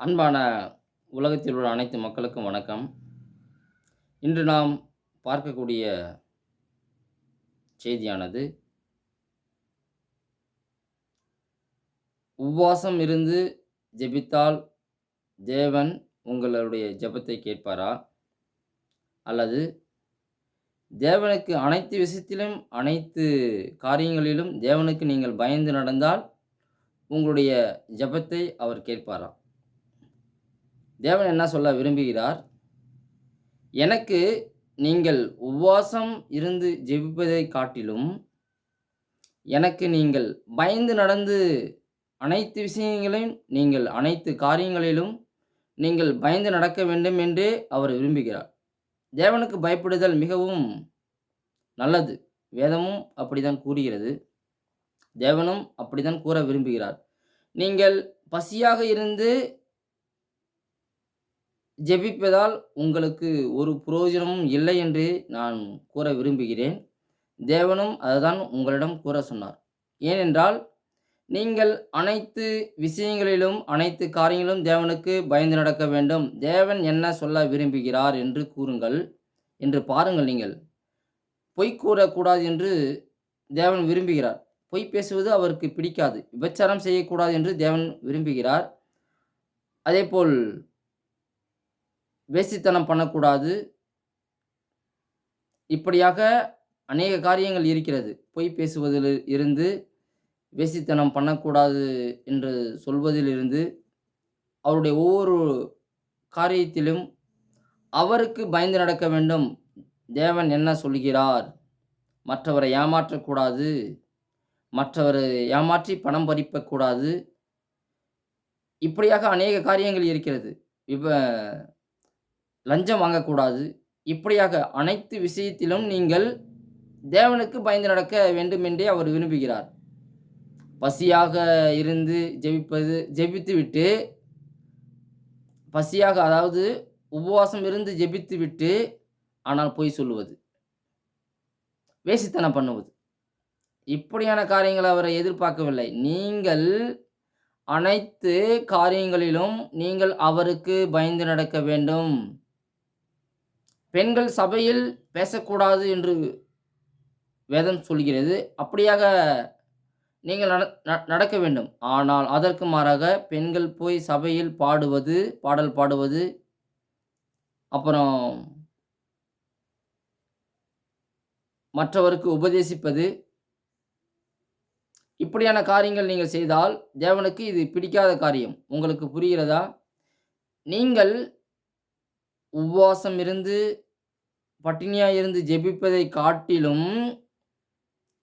அன்பான உலகத்தில் உள்ள அனைத்து மக்களுக்கும் வணக்கம். இன்று நாம் பார்க்கக்கூடிய செய்தியானது உபவாசம் இருந்து ஜெபித்தால் தேவன் உங்களுடைய ஜெபத்தை கேட்பாரா? அல்லது தேவனுக்கு அனைத்து விஷயத்திலும் அனைத்து காரியங்களிலும் தேவனுக்கு நீங்கள் பயந்து நடந்தால் உங்களுடைய ஜெபத்தை அவர் கேட்பாரா? தேவன் என்ன சொல்ல விரும்புகிறார்? எனக்கு நீங்கள் உபவாசம் இருந்து ஜெபிப்பதை காட்டிலும் எனக்கு நீங்கள் பயந்து நடந்து அனைத்து விஷயங்களையும் நீங்கள் அனைத்து காரியங்களிலும் நீங்கள் பயந்து நடக்க வேண்டும் என்றே அவர் விரும்புகிறார். தேவனுக்கு பயப்படுதல் மிகவும் நல்லது. வேதமும் அப்படிதான் கூறுகிறது. தேவனும் அப்படிதான் கூற விரும்புகிறார். நீங்கள் பசியாக இருந்து ஜெபிப்பதால் உங்களுக்கு ஒரு புரோஜனமும் இல்லை என்று நான் கூற விரும்புகிறேன். தேவனும் அதுதான் உங்களிடம் கூற சொன்னார். ஏனென்றால் நீங்கள் அனைத்து விஷயங்களிலும் அனைத்து காரியங்களிலும் தேவனுக்கு பயந்து நடக்க வேண்டும். தேவன் என்ன சொல்ல விரும்புகிறார் என்று கூறுங்கள் என்று பாருங்கள் நீங்கள். பொய் கூறக்கூடாது என்று தேவன் விரும்புகிறார். பொய் பேசுவது அவருக்கு பிடிக்காது. விபச்சாரம் செய்யக்கூடாது என்று தேவன் விரும்புகிறார். அதேபோல் வேசித்தனம் பண்ணக்கூடாது. இப்படியாக அநேக காரியங்கள் இருக்கிறது. பொய் பேசுவதில் இருந்து வேசித்தனம் பண்ணக்கூடாது என்று சொல்வதிலிருந்து அவருடைய ஒவ்வொரு காரியத்திலும் அவருக்கு பயந்து நடக்க வேண்டும். தேவன் என்ன சொல்கிறார்? மற்றவரை ஏமாற்றக்கூடாது. மற்றவரை ஏமாற்றி பணம் பறிப்பக்கூடாது. இப்படியாக அநேக காரியங்கள் இருக்கிறது. இப்போ லஞ்சம் வாங்கக்கூடாது. இப்படியாக அனைத்து விஷயத்திலும் நீங்கள் தேவனுக்கு பயந்து நடக்க வேண்டும் என்றே அவர் விரும்புகிறார். பசியாக இருந்து ஜெபிப்பது ஜெபித்து விட்டு பசியாக அதாவது உபவாசம் இருந்து ஜெபித்து விட்டு ஆனால் பொய் சொல்லுவது. வேசித்தனம் பண்ணுவது. இப்படியான காரியங்களை அவரை எதிர்பார்க்கவில்லை. நீங்கள் அனைத்து காரியங்களிலும் நீங்கள் அவருக்கு பயந்து நடக்க வேண்டும். பெண்கள் சபையில் பேசக்கூடாது என்று வேதம் சொல்கிறது. அப்படியாக நீங்கள் நட ந- நடக்க வேண்டும். ஆனால் அதற்கு மாறாக பெண்கள் போய் சபையில் பாடுவது பாடல் பாடுவது அப்புறம் மற்றவருக்கு உபதேசிப்பது இப்படியான காரியங்கள் நீங்கள் செய்தால் தேவனுக்கு இது பிடிக்காத காரியம். உங்களுக்கு புரிகிறதா? நீங்கள் உபவாசம் இருந்து பட்டினியாக இருந்து ஜெபிப்பதை காட்டிலும்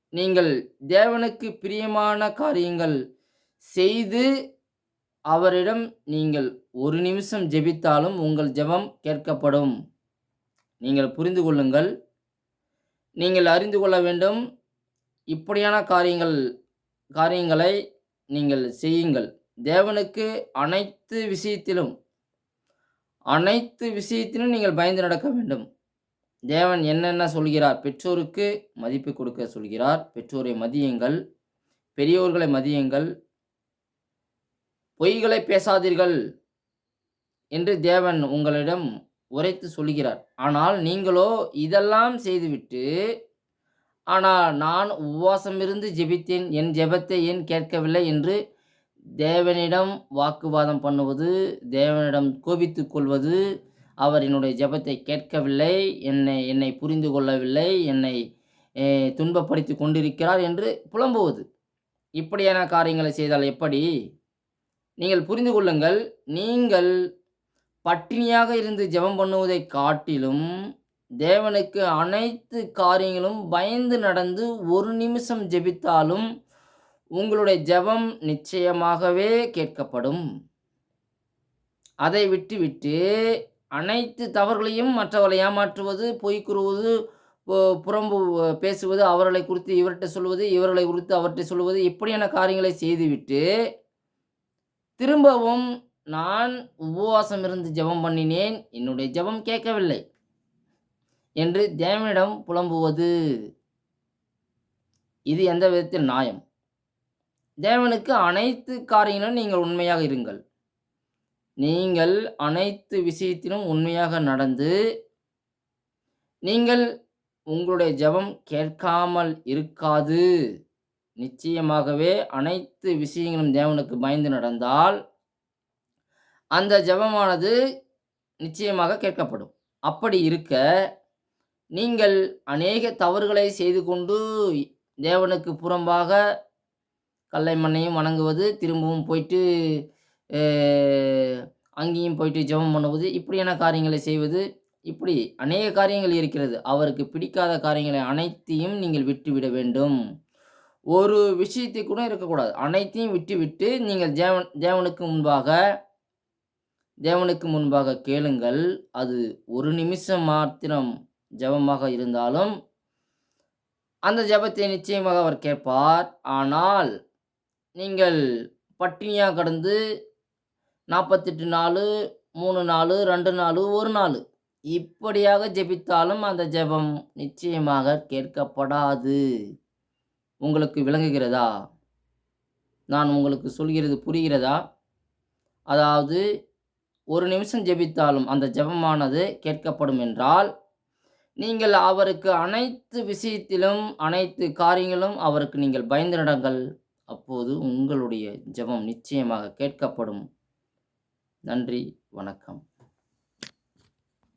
நீங்கள் தேவனுக்கு பிரியமான காரியங்கள் செய்து அவரிடம் நீங்கள் ஒரு நிமிஷம் ஜெபித்தாலும் உங்கள் ஜெபம் கேட்கப்படும். நீங்கள் புரிந்து கொள்ளுங்கள். நீங்கள் அறிந்து கொள்ள வேண்டும். இப்படியான காரியங்கள் காரியங்களை நீங்கள் செய்யுங்கள். தேவனுக்கு அனைத்து விஷயத்திலும் அனைத்து விஷயத்திலும் நீங்கள் பயந்து நடக்க வேண்டும். தேவன் என்னென்ன சொல்கிறார்? பெற்றோருக்கு மதிப்பு கொடுக்க சொல்கிறார். பெற்றோரை மதியுங்கள். பெரியோர்களை மதியுங்கள். பொய்களை பேசாதீர்கள் என்று தேவன் உங்களிடம் உரைத்து சொல்கிறார். ஆனால் நீங்களோ இதெல்லாம் செய்துவிட்டு ஆனால் நான் உபவாசம் இருந்து ஜெபித்தேன். என் ஜெபத்தை ஏன் கேட்கவில்லை? என்று தேவனிடம் வாக்குவாதம் பண்ணுவது தேவனிடம் கோபித்துக் கொள்வது அவர் என்னுடைய ஜெபத்தை கேட்கவில்லை என்னை என்னை புரிந்து கொள்ளவில்லை என்னை துன்பப்படுத்தி கொண்டிருக்கிறார் என்று புலம்புவது. இப்படியான காரியங்களை செய்தால் எப்படி? நீங்கள் புரிந்து கொள்ளுங்கள் நீங்கள் பட்டினியாக இருந்து ஜெபம் பண்ணுவதை காட்டிலும் தேவனுக்கு அனைத்து காரியங்களும் பயந்து நடந்து ஒரு நிமிஷம் ஜெபித்தாலும் உங்களுடைய ஜெபம் நிச்சயமாகவே கேட்கப்படும். அதை விட்டுவிட்டு அனைத்து தவறுகளையும் மற்றவர்களை ஏமாற்றுவது பொய் கூறுவது புறம்பு பேசுவது அவர்களை குறித்து இவர்கிட்ட சொல்வது இவர்களை குறித்து அவர்கிட்ட சொல்வது இப்படியான காரியங்களை செய்துவிட்டு திரும்பவும் நான் உபவாசம் இருந்து ஜெபம் பண்ணினேன் என்னுடைய ஜெபம் கேட்கவில்லை என்று தேவனிடம் புலம்புவது இது எந்த விதத்தில் நியாயம்? தேவனுக்கு அனைத்து காரியங்களும் நீங்கள் உண்மையாக இருங்கள். நீங்கள் அனைத்து விஷயத்திலும் உண்மையாக நடந்து நீங்கள் உங்களுடைய ஜெபம் கேட்காமல் இருக்காது. நிச்சயமாகவே அனைத்து விஷயங்களும் தேவனுக்கு பயந்து நடந்தால் அந்த ஜெபமானது நிச்சயமாக கேட்கப்படும். அப்படி இருக்க, நீங்கள் அநேக தவறுகளை செய்து கொண்டு தேவனுக்கு புறம்பாக கல்லை மண்ணையும் வணங்குவது, திரும்பவும் போயிட்டு அங்கேயும் போயிட்டு ஜெபம் பண்ணுவது, இப்படியான காரியங்களை செய்வது, இப்படி அநேக காரியங்கள் இருக்கிறது. அவருக்கு பிடிக்காத காரியங்களை அனைத்தையும் நீங்கள் விட்டுவிட வேண்டும். ஒரு விஷயத்தை கூட இருக்கக்கூடாது. அனைத்தையும் விட்டுவிட்டு நீங்கள் தேவன் தேவனுக்கு முன்பாக தேவனுக்கு முன்பாக கேளுங்கள். அது ஒரு நிமிஷம் மாத்திரம் ஜெபமாக இருந்தாலும், அந்த ஜெபத்தை நிச்சயமாக அவர் கேட்பார். ஆனால், நீங்கள் பட்டினியாக கடந்து நாற்பத்தெட்டு நாள் மூணு நாள் ரெண்டு நாள் ஒரு நாள் இப்படியாக ஜெபித்தாலும் அந்த ஜெபம் நிச்சயமாக கேட்கப்படாது. உங்களுக்கு விளங்குகிறதா? நான் உங்களுக்கு சொல்கிறது புரிகிறதா? அதாவது, ஒரு நிமிஷம் ஜெபித்தாலும் அந்த ஜெபமானது கேட்கப்படும் என்றால், நீங்கள் அவருக்கு அனைத்து விஷயத்திலும், அனைத்து காரியங்களும் அவருக்கு நீங்கள் பயந்து நடங்கள். அப்போது உங்களுடைய ஜெபம் நிச்சயமாக கேட்கப்படும். நன்றி, வணக்கம்.